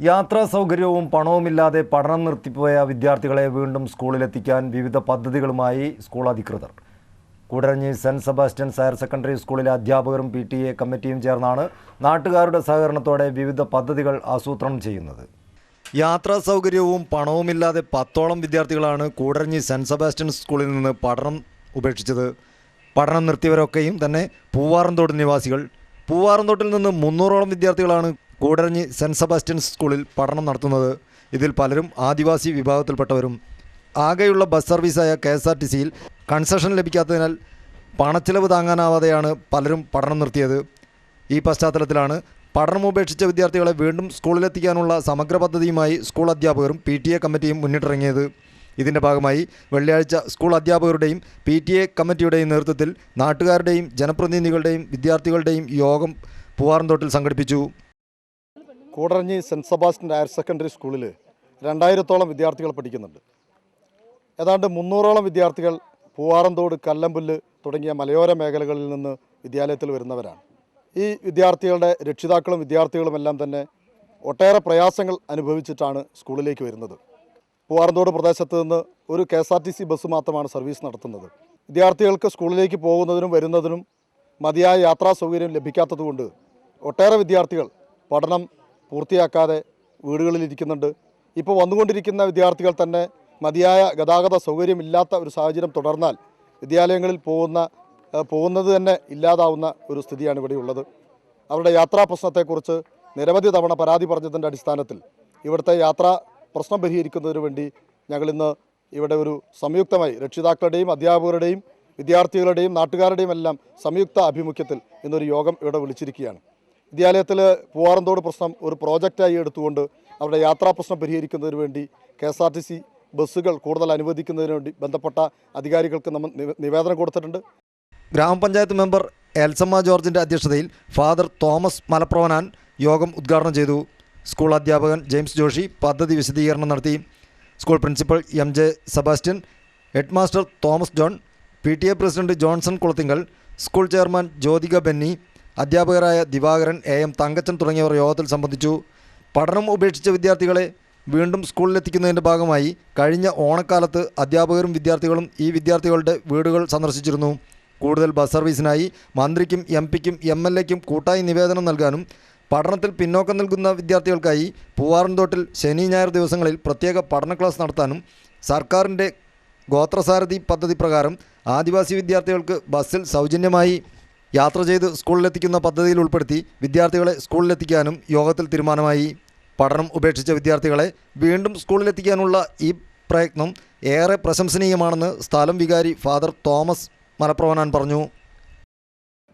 യാത്രാ സൗകര്യവും പണവുമില്ലാതെ പഠനം നിർത്തിപ്പോയ വിദ്യാർത്ഥികളെ വീണ്ടും സ്കൂളിലെത്തിക്കാൻ വിവിധ പദ്ധതികളുമായി സ്കൂൾ അധികൃതർ. Koodaranji Saint Sebastian's higher secondary സ്കൂളിലെ അധ്യാപകരും പി ടി എ കമ്മിറ്റിയും ചേർന്നാണ് നാട്ടുകാരുടെ സഹകരണത്തോടെ വിവിധ പദ്ധതികൾ ആസൂത്രണം ചെയ്യുന്നത്. യാത്രാ സൗകര്യവും പണവുമില്ലാതെ പത്തോളം വിദ്യാർത്ഥികളാണ് കൂടരഞ്ഞി സെന്റ് സെബാസ്റ്റ്യൻസ് സ്കൂളിൽ നിന്ന് പഠനം ഉപേക്ഷിച്ചത്. പഠനം നിർത്തിയവരൊക്കെയും തന്നെ പൂവാറന്തോട് നിവാസികൾ. പൂവാറന്തോട്ടിൽ നിന്ന് മുന്നൂറോളം വിദ്യാർത്ഥികളാണ് കൂടരഞ്ഞി സെന്റ് സെബാസ്റ്റ്യൻ സ്കൂളിൽ പഠനം നടത്തുന്നത് ഇതിൽ പലരും ആദിവാസി വിഭാഗത്തിൽപ്പെട്ടവരും. ആകെയുള്ള ബസ് സർവീസായ കെ എസ് ആർ ടി സിയിൽ കൺസെഷൻ ലഭിക്കാത്തതിനാൽ പണച്ചിലവ് താങ്ങാനാവാതെയാണ് പലരും പഠനം നിർത്തിയത്. ഈ പശ്ചാത്തലത്തിലാണ് പഠനം ഉപേക്ഷിച്ച വിദ്യാർത്ഥികളെ വീണ്ടും സ്കൂളിലെത്തിക്കാനുള്ള സമഗ്ര പദ്ധതിയുമായി സ്കൂൾ അധ്യാപകരും പി ടി എ കമ്മിറ്റിയും മുന്നിട്ടിറങ്ങിയത്. ഇതിന്റെ ഭാഗമായി വെള്ളിയാഴ്ച സ്കൂൾ അധ്യാപകരുടെയും പി ടി എ കമ്മിറ്റിയുടെയും നേതൃത്വത്തിൽ നാട്ടുകാരുടെയും ജനപ്രതിനിധികളുടെയും വിദ്യാർത്ഥികളുടെയും യോഗം പൂവാറന്തോട്ടിൽ സംഘടിപ്പിച്ചു. Koodaranji Saint Sebastian higher secondary സ്കൂളിൽ രണ്ടായിരത്തോളം വിദ്യാർത്ഥികൾ പഠിക്കുന്നുണ്ട്. ഏതാണ്ട് മുന്നൂറോളം വിദ്യാർത്ഥികൾ പൂവാറന്തോട് കല്ലമ്പുല്ല് തുടങ്ങിയ മലയോര മേഖലകളിൽ നിന്ന് വിദ്യാലയത്തിൽ വരുന്നവരാണ്. ഈ വിദ്യാർത്ഥികളുടെ രക്ഷിതാക്കളും വിദ്യാർത്ഥികളുമെല്ലാം തന്നെ ഒട്ടേറെ പ്രയാസങ്ങൾ അനുഭവിച്ചിട്ടാണ് സ്കൂളിലേക്ക് വരുന്നത്. പൂവാറന്തോട് പ്രദേശത്ത് നിന്ന് ഒരു K S R T C bus മാത്രമാണ് സർവീസ് നടത്തുന്നത്. വിദ്യാർത്ഥികൾക്ക് സ്കൂളിലേക്ക് പോകുന്നതിനും വരുന്നതിനും മതിയായ യാത്രാ സൗകര്യം ലഭിക്കാത്തതുകൊണ്ട് ഒട്ടേറെ വിദ്യാർത്ഥികൾ പഠനം പൂർത്തിയാക്കാതെ വീടുകളിൽ ഇരിക്കുന്നുണ്ട് ഇപ്പോൾ വന്നുകൊണ്ടിരിക്കുന്ന വിദ്യാർത്ഥികൾ തന്നെ മതിയായ ഗതാഗത സൗകര്യമില്ലാത്ത ഒരു സാഹചര്യം തുടർന്നാൽ വിദ്യാലയങ്ങളിൽ പോകുന്ന പോകുന്നത് തന്നെ ഇല്ലാതാവുന്ന ഒരു സ്ഥിതിയാണ് ഇവിടെ ഉള്ളത്. അവരുടെ യാത്രാ പ്രശ്നത്തെക്കുറിച്ച് നിരവധി തവണ പരാതി പറഞ്ഞതിന്റെ അടിസ്ഥാനത്തിൽ ഇവിടുത്തെ യാത്രാ പ്രശ്നം പരിഹരിക്കുന്നതിന് വേണ്ടി ഞങ്ങളിന്ന് ഇവിടെ ഒരു സംയുക്തമായി രക്ഷിതാക്കളുടെയും അധ്യാപകരുടെയും വിദ്യാർത്ഥികളുടെയും നാട്ടുകാരുടെയും എല്ലാം സംയുക്ത ആഭിമുഖ്യത്തിൽ ഇന്നൊരു യോഗം ഇവിടെ വിളിച്ചിരിക്കുകയാണ്. വിദ്യാലയത്തിൽ പൂവാറന്തോട് പ്രശ്നം ഒരു പ്രോജക്റ്റായി എടുത്തുകൊണ്ട് അവരുടെ യാത്രാ പ്രശ്നം പരിഹരിക്കുന്നതിന് വേണ്ടി K S R T C ബസ്സുകൾ കൂടുതൽ അനുവദിക്കുന്നതിന് വേണ്ടി ബന്ധപ്പെട്ട അധികാരികൾക്ക് നമ്മൾ നിവേദനം കൊടുത്തിട്ടുണ്ട്. ഗ്രാമപഞ്ചായത്ത് മെമ്പർ എൽസമ്മ ജോർജിന്റെ അധ്യക്ഷതയിൽ ഫാദർ തോമസ് മലപ്രവനാൻ യോഗം ഉദ്ഘാടനം ചെയ്തു. സ്കൂൾ അധ്യാപകൻ ജെയിംസ് ജോഷി പദ്ധതി വിശദീകരണം നടത്തി. School principal M J Sebastian headmaster Thomas John P T A president Johnson Kulathinkal school chairman Jyothika Benny അധ്യാപകരായ ദിവാകരൻ എ എം തങ്കച്ചൻ തുടങ്ങിയവർ യോഗത്തിൽ സംബന്ധിച്ചു. പഠനം ഉപേക്ഷിച്ച വിദ്യാർത്ഥികളെ വീണ്ടും സ്കൂളിലെത്തിക്കുന്നതിന്റെ ഭാഗമായി കഴിഞ്ഞ ഓണക്കാലത്ത് അധ്യാപകരും വിദ്യാർത്ഥികളും ഈ വിദ്യാർത്ഥികളുടെ വീടുകൾ സന്ദർശിച്ചിരുന്നു. കൂടുതൽ ബസ് സർവീസിനായി മന്ത്രിക്കും എം പിക്കും എം എൽ എക്കും കൂട്ടായി നിവേദനം നൽകാനും പഠനത്തിൽ പിന്നോക്കം നൽകുന്ന വിദ്യാർത്ഥികൾക്കായി പൂവാറൻതോട്ടിൽ ശനി ഞായർ ദിവസങ്ങളിൽ പ്രത്യേക പഠന ക്ലാസ് നടത്താനും സർക്കാരിന്റെ ഗോത്രസാരഥി പദ്ധതി പ്രകാരം ആദിവാസി വിദ്യാർത്ഥികൾക്ക് ബസ്സിൽ സൗജന്യമായി യാത്ര ചെയ്ത് സ്കൂളിലെത്തിക്കുന്ന പദ്ധതിയിൽ ഉൾപ്പെടുത്തി വിദ്യാർത്ഥികളെ സ്കൂളിലെത്തിക്കാനും യോഗത്തിൽ തീരുമാനമായി. പഠനം ഉപേക്ഷിച്ച വിദ്യാർത്ഥികളെ വീണ്ടും സ്കൂളിലെത്തിക്കാനുള്ള ഈ പ്രയത്നം ഏറെ പ്രശംസനീയമാണെന്ന് സ്ഥലം വികാരി ഫാദർ തോമസ് മലപ്രവനാൻ പറഞ്ഞു.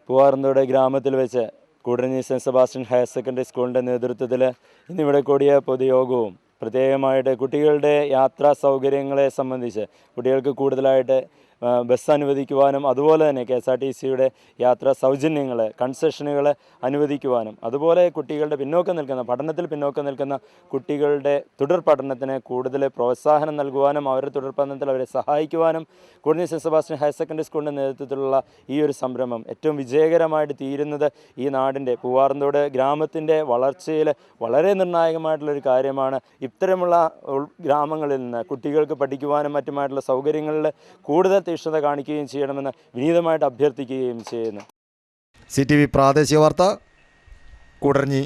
പൂവാറന്തോട് ഗ്രാമത്തിൽ വെച്ച് Koodaranji Saint Sebastian higher secondary സ്കൂളിന്റെ നേതൃത്വത്തിൽ ഇന്നിവിടെ കൂടിയ പൊതുയോഗവും പ്രത്യേകമായിട്ട് കുട്ടികളുടെ യാത്രാ സൗകര്യങ്ങളെ സംബന്ധിച്ച് കുട്ടികൾക്ക് കൂടുതലായിട്ട് ബസ് അനുവദിക്കുവാനും അതുപോലെ തന്നെ കെ എസ് ആർ ടി സിയുടെ യാത്രാ സൗജന്യങ്ങൾ കൺസെഷനുകൾ അനുവദിക്കുവാനും അതുപോലെ കുട്ടികളുടെ പിന്നോക്കം നിൽക്കുന്ന പഠനത്തിൽ പിന്നോക്കം നിൽക്കുന്ന കുട്ടികളുടെ തുടർ പഠനത്തിന് കൂടുതൽ പ്രോത്സാഹനം നൽകുവാനും അവരുടെ തുടർ പഠനത്തിൽ അവരെ സഹായിക്കുവാനും കൂടുതൽ സെന്റ് സെബാസ്റ്റ്യൻ ഹയർ സെക്കൻഡറി സ്കൂളിന്റെ നേതൃത്വത്തിലുള്ള ഈ ഒരു സംരംഭം ഏറ്റവും വിജയകരമായിട്ട് തീരുന്നത് ഈ നാടിന്റെ പൂവാറന്തോട് ഗ്രാമത്തിന്റെ വളർച്ചയിൽ വളരെ നിർണായകമായിട്ടുള്ളൊരു കാര്യമാണ്. ഇത്തരമുള്ള ഗ്രാമങ്ങളിൽ നിന്ന് കുട്ടികൾക്ക് പഠിക്കുവാനും മറ്റുമായിട്ടുള്ള സൗകര്യങ്ങളിൽ കൂടുതൽ തീക്ഷ്ണത കാണിക്കുകയും ചെയ്യണമെന്ന് വിനീതമായിട്ട് അഭ്യർത്ഥിക്കുകയും ചെയ്യുന്നു. സി ടി വി പ്രാദേശിക വാർത്ത കൂടരഞ്ഞി